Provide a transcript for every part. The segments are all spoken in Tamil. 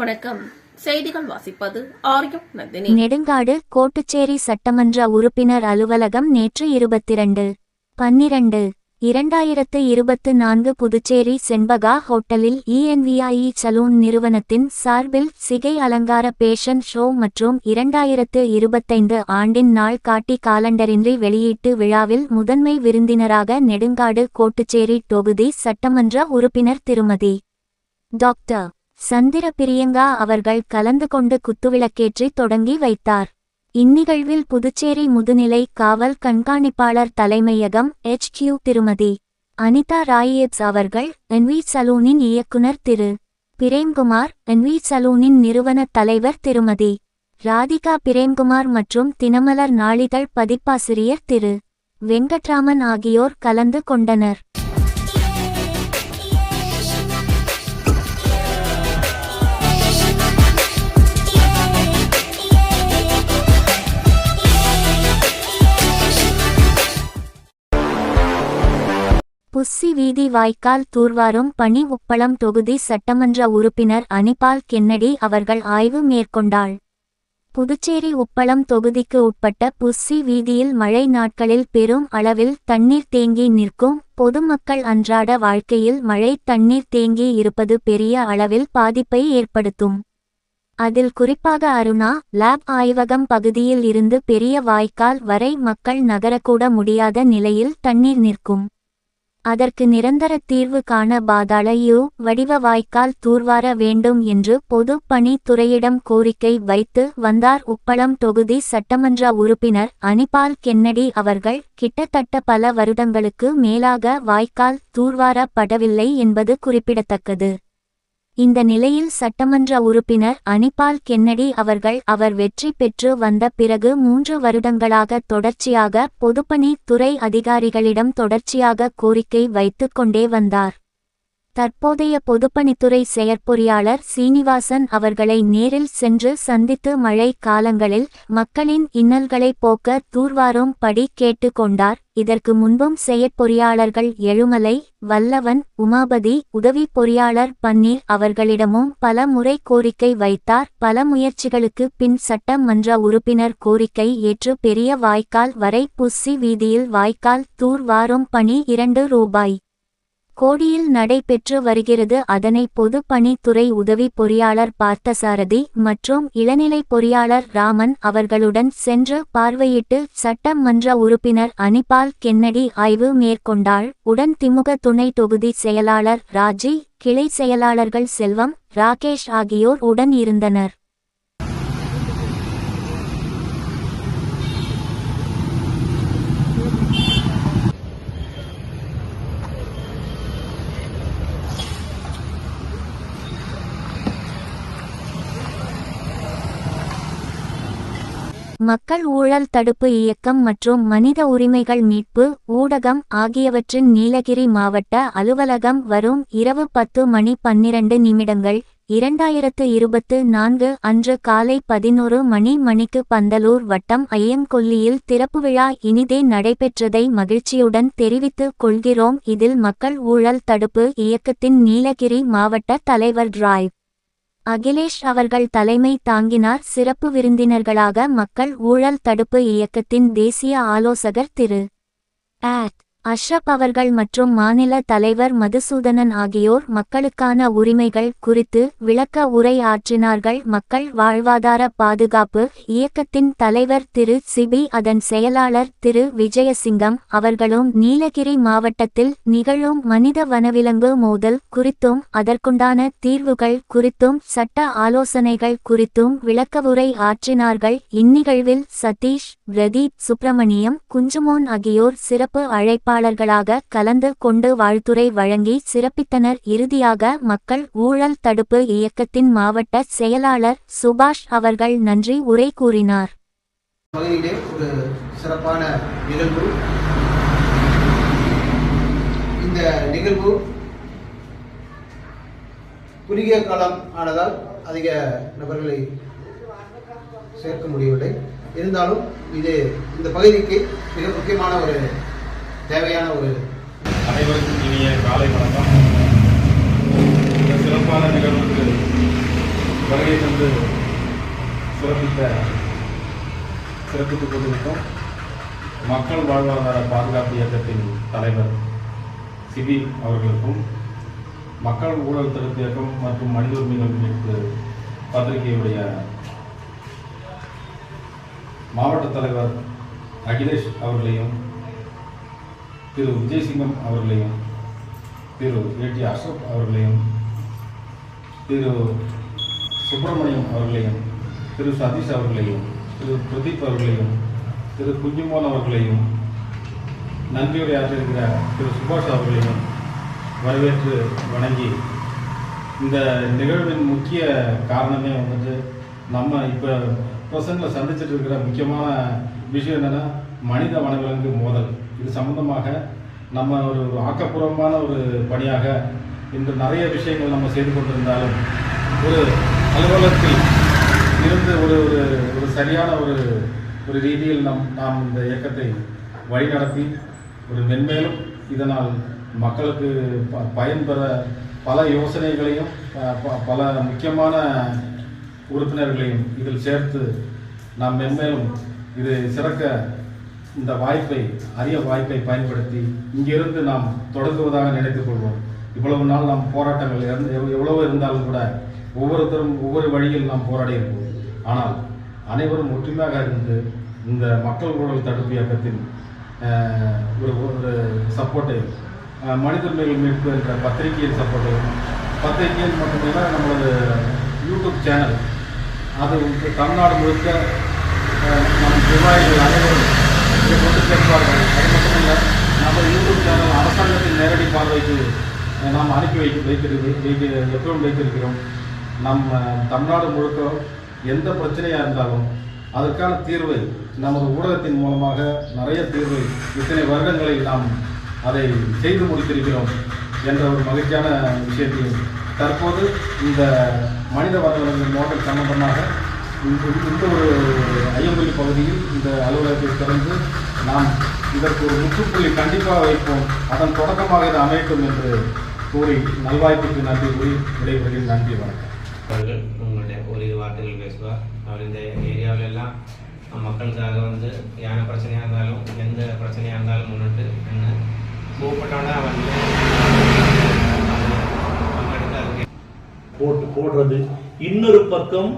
வணக்கம். செய்திகள் வாசிப்பது ஆரியம் நந்தினி. நெடுங்காடு கோட்டுச்சேரி சட்டமன்ற உறுப்பினர் அலுவலகம் நேற்று இருபத்திரண்டு. பன்னிரண்டு. இரண்டாயிரத்து இருபத்து நான்கு புதுச்சேரி செண்பகா ஹோட்டலில் இஎன்விஐஇ சலூன் நிறுவனத்தின் சார்பில் சிகை அலங்கார பேஷன் ஷோ மற்றும் இரண்டாயிரத்து இருபத்தைந்து ஆண்டின் நாள் காட்டி காலண்டரின்றி வெளியீட்டு விழாவில் முதன்மை விருந்தினராக நெடுங்காடு கோட்டுச்சேரி தொகுதி சட்டமன்ற உறுப்பினர் திருமதி. டாக்டர். சந்திர பிரியங்கா அவர்கள் கலந்து கொண்டு குத்துவிளக்கேற்றி தொடங்கி வைத்தார். இந்நிகழ்வில் புதுச்சேரி முதுநிலை காவல் கண்காணிப்பாளர் தலைமையகம் எச். கியூ திருமதி அனிதா ராயேப்ஸ் அவர்கள் என்வி சலூனின் இயக்குனர் திரு. பிரேம்குமார் என்வி சலூனின் நிறுவன தலைவர் திருமதி ராதிகா பிரேம்குமார் மற்றும் தினமலர் நாளிதழ் பதிப்பாசிரியர் திரு. வெங்கட்ராமன் ஆகியோர் கலந்து கொண்டனர். புஸ்ஸி வீதி வாய்க்கால் தூர்வாரும் பணி உப்பளம் தொகுதி சட்டமன்ற உறுப்பினர் அனிபால் கென்னடி அவர்கள் ஆய்வு மேற்கொண்டாள். புதுச்சேரி உப்பளம் தொகுதிக்கு உட்பட்ட புஸ்ஸி வீதியில் மழை நாட்களில் பெரும் அளவில் தண்ணீர் தேங்கி நிற்கும். பொதுமக்கள் அன்றாட வாழ்க்கையில் மழை தண்ணீர் தேங்கி இருப்பது பெரிய அளவில் பாதிப்பை ஏற்படுத்தும். அதில் குறிப்பாக அருணா லேப் ஆய்வகம் பகுதியில் இருந்து பெரிய வாய்க்கால் வரை மக்கள் நகரக்கூட முடியாத நிலையில் தண்ணீர் நிற்கும். அதற்கு நிரந்தர தீர்வு காண பாதாள யூ வடிவ வாய்க்கால் தூர்வார வேண்டும் என்று பொது பணித்துறையிடம் கோரிக்கை வைத்து வந்தார் உப்பளம் தொகுதி சட்டமன்ற உறுப்பினர் அனிபால் கென்னடி அவர்கள். கிட்டத்தட்ட பல வருடங்களுக்கு மேலாக வாய்க்கால் தூர்வாரப்படவில்லை என்பது குறிப்பிடத்தக்கது. இந்த நிலையில் சட்டமன்ற உறுப்பினர் அனிபால் கென்னடி அவர்கள் அவர் வெற்றி பெற்று வந்த பிறகு மூன்று வருடங்களாக தொடர்ச்சியாக பொதுப்பணி துறை அதிகாரிகளிடம் தொடர்ச்சியாக கோரிக்கை வைத்துக் கொண்டே வந்தார். தற்போதைய பொதுப்பணித்துறை செயற்பொறியாளர் சீனிவாசன் அவர்களை நேரில் சென்று சந்தித்து மழை காலங்களில் மக்களின் இன்னல்களை போக்க தூர்வாரும் படி கேட்டுக்கொண்டார். இதற்கு முன்பும் செயற்பொறியாளர்கள் எழுமலை வல்லவன் உமாபதி உதவி பொறியாளர் பன்னீர் அவர்களிடமும் பல முறை கோரிக்கை வைத்தார். பல முயற்சிகளுக்கு பின் சட்டமன்ற உறுப்பினர் கோரிக்கை ஏற்று பெரிய வாய்க்கால் வரை புஸ்ஸி வீதியில் வாய்க்கால் தூர்வாரும் பணி இரண்டு ரூபாய். கோடியில் நடைபெற்று வருகிறது. அதனை பொதுப்பணித்துறை உதவி பொறியாளர் பார்த்தசாரதி மற்றும் இளநிலை பொறியாளர் ராமன் அவர்களுடன் சென்று பார்வையிட்டு சட்டமன்ற உறுப்பினர் அனிபால் கென்னடி ஆய்வு மேற்கொண்டாள். உடன் திமுக துணை தொகுதி செயலாளர் ராஜி கிளை செயலாளர்கள் செல்வம் ராகேஷ் ஆகியோர் உடன் இருந்தனர். மக்கள் ஊழல் தடுப்பு இயக்கம் மற்றும் மனித உரிமைகள் மீட்பு ஊடகம் ஆகியவற்றின் நீலகிரி மாவட்ட அலுவலகம் வரும் இரவு பத்து மணி பன்னிரண்டு நிமிடங்கள் இரண்டாயிரத்து இருபத்து நான்கு அன்று காலை பதினோரு மணி மணிக்கு பந்தலூர் வட்டம் ஐயங்கொல்லியில் திறப்பு விழா இனிதே நடைபெற்றதை மகிழ்ச்சியுடன் தெரிவித்துக் கொள்கிறோம். இதில் மக்கள் ஊழல் தடுப்பு இயக்கத்தின் நீலகிரி மாவட்ட தலைவர் டிரைவ் அகிலேஷ் அவர்கள் தலைமை தாங்கினார். சிறப்பு விருந்தினர்களாக மக்கள் ஊழல் தடுப்பு இயக்கத்தின் தேசிய ஆலோசகர் திரு. ஆட் அஷ்ரப் அவர்கள் மற்றும் மாநில தலைவர் மதுசூதனன் ஆகியோர் மக்களுக்கான உரிமைகள் குறித்து விளக்க உரை ஆற்றினார்கள். மக்கள் வாழ்வாதார பாதுகாப்பு இயக்கத்தின் தலைவர் திரு சிபி அதன் செயலாளர் திரு விஜயசிங்கம் அவர்களும் நீலகிரி மாவட்டத்தில் நிகழும் மனித வனவிலங்கு மோதல் குறித்தும் அதற்குண்டான தீர்வுகள் குறித்தும் சட்ட ஆலோசனைகள் குறித்தும் விளக்கவுரை ஆற்றினார்கள். இந்நிகழ்வில் சதீஷ் பிரதீப் சுப்பிரமணியம் குஞ்சுமோன் ஆகியோர் சிறப்பு அழைப்பு பொறுப்பாளர்களாக கலந்து கொண்டு வாழ்த்துறை வழங்கி சிறப்பித்தனர். இறுதியாக மக்கள் ஊழல் தடுப்பு இயக்கத்தின் மாவட்ட செயலாளர் சுபாஷ் அவர்கள் நன்றி உரை கூறினார். பகுதியிலே ஒரு சிறப்பான நிகழ்வு. இந்த நிகழ்வு குறுகிய காலம் ஆனதால் அதிக நபர்களை சேர்க்க முடியவில்லை. இருந்தாலும் இது இந்த பகுதிக்கு மிக முக்கியமான ஒரு தேவையான ஒரு அனைவருக்கும் இனிய காலை வணக்கம். இந்த சிறப்பான நிகழ்வுக்கு வருகை தந்து சிறப்பித்த சிறப்பித்துக் கொண்டிருக்கும் மக்கள் வாழ்வாதார பாதுகாப்பு இயக்கத்தின் தலைவர் சிவி அவர்களுக்கும் மக்கள் ஊழல் தடுப்பு இயக்கம் மற்றும் மனித உரிமைகள் மீட்பு பத்திரிகையுடைய மாவட்ட தலைவர் அகிலேஷ் அவர்களையும் திரு விஜயசிங்கம் அவர்களையும் திரு ஏடி அசோக் அவர்களையும் திரு சுப்பிரமணியம் அவர்களையும் திரு சதீஷ் அவர்களையும் திரு பிரதீப் அவர்களையும் திரு குஞ்சுமோன் அவர்களையும் நன்றியுரையாற்றிருக்கிற திரு சுபாஷ் அவர்களையும் வரவேற்று வணங்கி இந்த நிகழ்வின் முக்கிய காரணமே வந்துட்டு நம்ம இப்போ ப்ரெசண்டில் சந்திச்சுட்டு இருக்கிற முக்கியமான விஷயம் என்னென்னா மனித வனவிலங்கு மோதல். இது சம்பந்தமாக நம்ம ஒரு ஆக்கப்பூர்வமான ஒரு பணியாக இன்று நிறைய விஷயங்கள் நம்ம செய்து கொண்டிருந்தாலும் ஒரு அலுவலகத்தில் இருந்து ஒரு ஒரு ஒரு சரியான ஒரு ஒரு ரீதியில் நம் நாம் இந்த இயக்கத்தை வழிநடத்தி ஒரு மென்மேலும் இதனால் மக்களுக்கு ப பயன்பெற பல யோசனைகளையும் ப- பல முக்கியமான உறுப்பினர்களையும் இதில் சேர்த்து நாம் மென்மேலும் இது சிறக்க இந்த வாய்ப்பை அரிய வாய்ப்பை பயன்படுத்தி இங்கிருந்து நாம் தொடங்குவதாக நினைத்துக் கொள்வோம். இவ்வளவு நாள் நாம் போராட்டங்கள் இருந்து- எவ்வளவு இருந்தாலும் கூட ஒவ்வொருத்தரும் ஒவ்வொரு வழியில் நாம் போராடி இருப்போம். ஆனால் அனைவரும் ஒற்றுமையாக இருந்து இந்த மக்கள் ஊழல் தடுப்பு இயக்கத்தின் ஒரு ஒரு சப்போர்ட்டை மனிதர்மைகள் மீட்பு என்ற பத்திரிகையின் சப்போர்ட்டு பத்திரிகையில் மட்டுமில்லை நம்மளது யூடியூப் சேனல் அது தமிழ்நாடு முழுக்க நம் விவசாயிகள் அனைவரும் இதை கொண்டு சேர்ப்பார்கள் அது மட்டுமல்ல நம்ம யூடியூப் சேனல் அரசாங்கத்தின் நேரடி பார்வைக்கு நாம் அனுப்பி வைக்க வைக்கிறது எப்பவும் வைத்திருக்கிறோம் நம்ம தமிழ்நாடு முழுக்க எந்த பிரச்சனையாக இருந்தாலும் அதற்கான தீர்வை நமது ஊடகத்தின் மூலமாக நிறைய தீர்வை இத்தனை வருடங்களில் நாம் அதை செய்து முடித்திருக்கிறோம் என்ற ஒரு மகிழ்ச்சியான விஷயத்தையும் தற்போது இந்த மனித வளர்ச்சி மோட்டல் சம்பந்தமாக இந்த இந்த ஒரு ஐயம்பள்ளி பகுதியில் இந்த அலுவலகத்தை திறந்து நாம் இதற்கு ஒரு முற்றுப்புள்ளி கண்டிப்பாக வைப்போம். அதன் தொடக்கமாக இது அமையட்டும் என்று கூறி நல்வாய்ப்புக்கு நன்றி கூறி விடைபெறுகிறேன். நன்றி வணக்கம். அவர்கள் உங்களுடைய ஓரிரு வார்த்தைகள் பேசுவார். அவர் இந்த ஏரியாவில எல்லாம் மக்களுக்காக வந்து யானை பிரச்சனையாக இருந்தாலும் எந்த பிரச்சனையாக இருந்தாலும் முன்னிட்டு என்ன கூப்பிட்டோன்னே வந்து அதுக்கு போட்டு போடுறது. இன்னொரு பக்கம்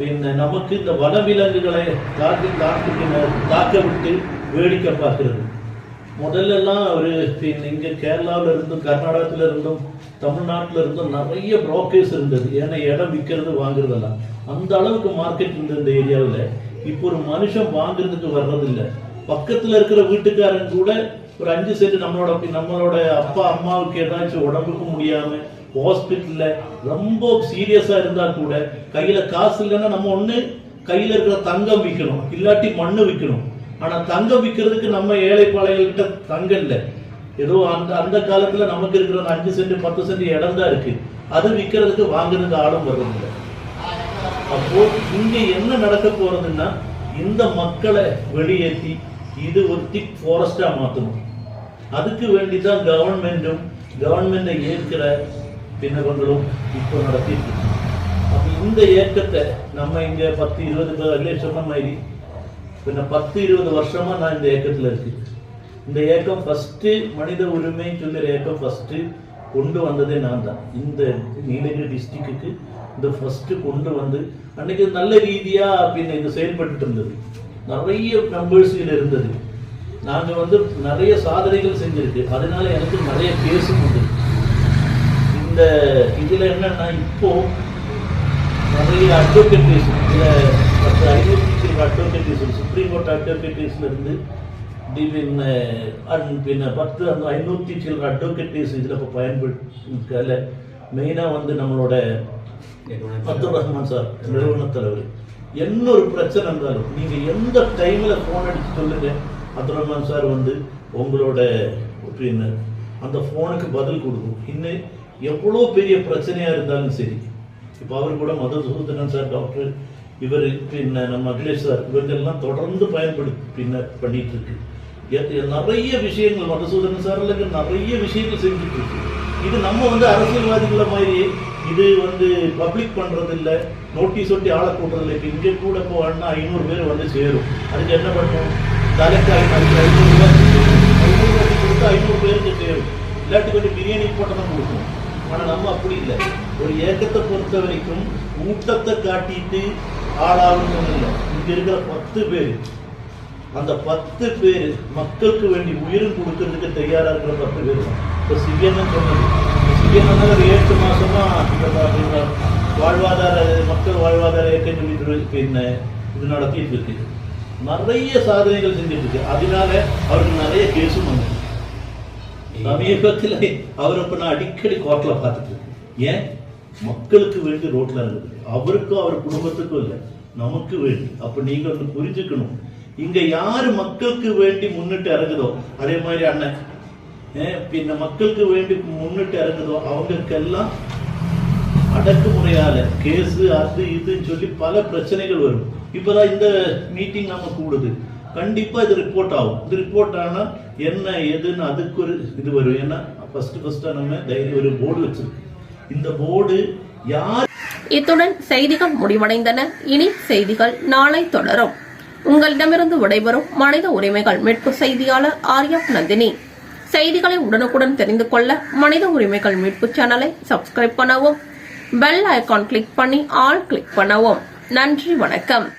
பின்ன நமக்கு இந்த வனவிலங்குகளை தாக்கி தாக்கி தாக்க விட்டு வேடிக்கை பார்க்கிறது. முதல்லலாம் அவர் ஒரு பின் கேரளாவில் இருந்தும் கர்நாடகத்தில் இருந்தும் தமிழ்நாட்டில் இருந்தும் நிறைய ப்ரோக்கர்ஸ் இருந்தது. ஏன்னா இடம் விற்கிறது வாங்குறதெல்லாம். அந்த அளவுக்கு மார்க்கெட் இருந்தது இந்த ஏரியாவில். இப்போ ஒரு மனுஷன் வாங்குறதுக்கு வர்றதில்லை. பக்கத்தில் இருக்கிற வீட்டுக்காரன் கூட ஒரு அஞ்சு செட்டு நம்மளோட நம்மளோட அப்பா அம்மாவுக்கு ஏதாச்சும் உடம்புக்கு முடியாமல் ஹாஸ்பிட்டல்ல ரொம்ப சீரியஸா இருந்தால் கூட கையில காசு இல்லைன்னா நம்ம ஒண்ணு கையில இருக்கிற தங்கம் விற்கணும் இல்லாட்டி மண்ணு விற்கணும் ஆனா தங்கம் விற்கிறதுக்கு நம்ம ஏழைப்பாளையர்கிட்ட தங்கம் இல்லை. ஏதோ அந்த அந்த காலத்துல நமக்கு இருக்கிற அந்த அஞ்சு சென்ட் பத்து சென்ட் இடம் தான் இருக்கு. அது விற்கிறதுக்கு வாங்குறதுக்கு ஆளும் வருதுங்க அப்போ இங்க என்ன நடக்க போறதுன்னா இந்த மக்களை வெளியேற்றி இது ஒரு திக் ஃபாரஸ்டாக மாத்தணும். அதுக்கு வேண்டிதான் கவர்மெண்ட்டும் கவர்மெண்ட்டை ஏற்கிற பின்னவங்களும் இப்போ நடத்திட்டு அப்போ இந்த இயக்கத்தை நம்ம இங்கே பத்து இருபது பேர் சொன்ன மாதிரி பின்ன பத்து இருபது வருஷமா நான் இந்த ஏக்கத்தில் இருக்கு இந்த இயக்கம் ஃபஸ்ட்டு மனித உரிமை சொல்லுற இயக்கம் ஃபஸ்ட்டு கொண்டு வந்ததே நான் தான். இந்த நீலகிரி டிஸ்ட்ரிக்ட்டுக்கு இந்த ஃபஸ்ட்டு கொண்டு வந்து அன்னைக்கு நல்ல ரீதியாக பின்ன இது செயல்பட்டு இருந்தது. நிறைய மெம்பர்ஸ் இருந்தது. நாங்கள் வந்து நிறைய சாதனைகள் செஞ்சிருக்கு. அதனால எனக்கு நிறைய பேசும் உண்டு. இந்த இதில் என்னன்னா இப்போ நிறைய அட்வொகேட்டிஸ் இதில் பத்து ஐநூற்றி அட்வொகேட்டிஸ் சுப்ரீம் கோர்ட் அட்வொகேட்டிஸ்ல இருந்து பின்ன பத்து அந்த ஐநூற்றி சில்லற அட்வொகேட்டிஸ் இதில் இப்போ பயன்படுத்திருக்கால. மெயினாக வந்து நம்மளோட அப்துல் ரஹ்மான் சார் நிறுவன தலைவர். என்ன ஒரு பிரச்சனை இருந்தாலும் நீங்கள் எந்த டைமில் ஃபோன் அடித்து சொல்லுங்க. அப்துல் ரஹ்மான் சார் வந்து உங்களோட பின்ன அந்த ஃபோனுக்கு பதில் கொடுக்கும். இன்னும் எவ்வளோ பெரிய பிரச்சனையாக இருந்தாலும் சரி. இப்போ அவர் கூட மதுசூதனன் சார் டாக்டர் இவர் பின்ன நம்ம அகிலேஷ் சார் இவர்கள்லாம் தொடர்ந்து பயன்படுத்தி பின்ன பண்ணிட்டு இருக்கு நிறைய விஷயங்கள் மதுசூதனன் சார் நிறைய விஷயங்கள் செஞ்சுட்டு இருக்கு இது நம்ம வந்து அரசியல்வாதிகள மாதிரி இது வந்து பப்ளிக் பண்றது இல்லை நோட்டீஸ் ஒட்டி ஆளை கூட்டுறது இல்லை இப்போ இங்கே கூட போவாங்கன்னா ஐநூறு பேர் வந்து சேரும். அதுக்கு என்ன பண்ணும்? தலைக்கு ஐநூறு ஐநூறு ரூபாய் ஐநூறு ரூபாய் கொடுத்து ஐநூறு பேருக்கு சேரும். இல்லாட்டி கொஞ்சம் பிரியாணி போட்டதான் கொடுக்கணும் ஆனால் நம்ம அப்படி இல்லை. ஒரு ஏக்கத்தை பொறுத்த வரைக்கும் ஊட்டத்தை காட்டிட்டு ஆளாகணும் இல்லை. இங்கே இருக்கிற பத்து பேர். அந்த பத்து பேர் மக்களுக்கு வேண்டி உயிரும் கொடுக்கறதுக்கு தயாராக இருக்கிற பத்து பேர் தான். இப்போ சிவியன்னு சொன்னது. சிவியன் ஒரு ஏழு மாதமாக வாழ்வாதார மக்கள் வாழ்வாதார இயக்கம் சொல்லிட்டு இது நடத்திட்டு இருக்கு. நிறைய சாதனைகள் செஞ்சுட்டு இருக்கு. அதனால அவருக்கு நிறைய கேஸும் வந்து சமீபத்தில் அவரை இப்ப நான் அடிக்கடி கோர்ட்ல பார்த்துட்டு இருக்கேன். ஏன்? மக்களுக்கு வேண்டி ரோட்ல இருக்குது அவருக்கும் அவர் குடும்பத்துக்கும் இல்லை. நமக்கு வேண்டி. அப்ப நீங்க வந்து புரிஞ்சுக்கணும். இங்க யாரு மக்களுக்கு வேண்டி முன்னிட்டு இறங்குதோ? அதே மாதிரி அண்ணன். ஏன் பின்ன மக்களுக்கு வேண்டி முன்னிட்டு இறங்குதோ? அவங்களுக்கெல்லாம் அடக்குமுறையால கேஸு அது இதுன்னு சொல்லி பல பிரச்சனைகள் வரும். இப்பதான் இந்த மீட்டிங் நம்ம கூடுது. கண்டிப்பா இது ரிப்போர்ட் ஆகும். இது ரிப்போர்ட் ஆனா என்ன எதுன்னு அதுக்கு ஒரு இது வரும். ஏன்னா ஃபர்ஸ்ட் ஃபர்ஸ்டா நம்ம தைரியம் ஒரு போர்டு வச்சிருக்கோம். இந்த போர்டு யார் இத்துடன் செய்திகள் முடிவடைந்தன. இனி செய்திகள் நாளை தொடரும். உங்களிடமிருந்து விடைபெறும் மனித உரிமைகள் மீட்பு செய்தியாளர் ஆர்யா நந்தினி. செய்திகளை உடனுக்குடன் தெரிந்து கொள்ள மனித உரிமைகள் மீட்பு சேனலை சப்ஸ்கிரைப் பண்ணவும் பெல் ஐக்கான் கிளிக் பண்ணி ஆல் கிளிக் பண்ணவும். நன்றி வணக்கம்.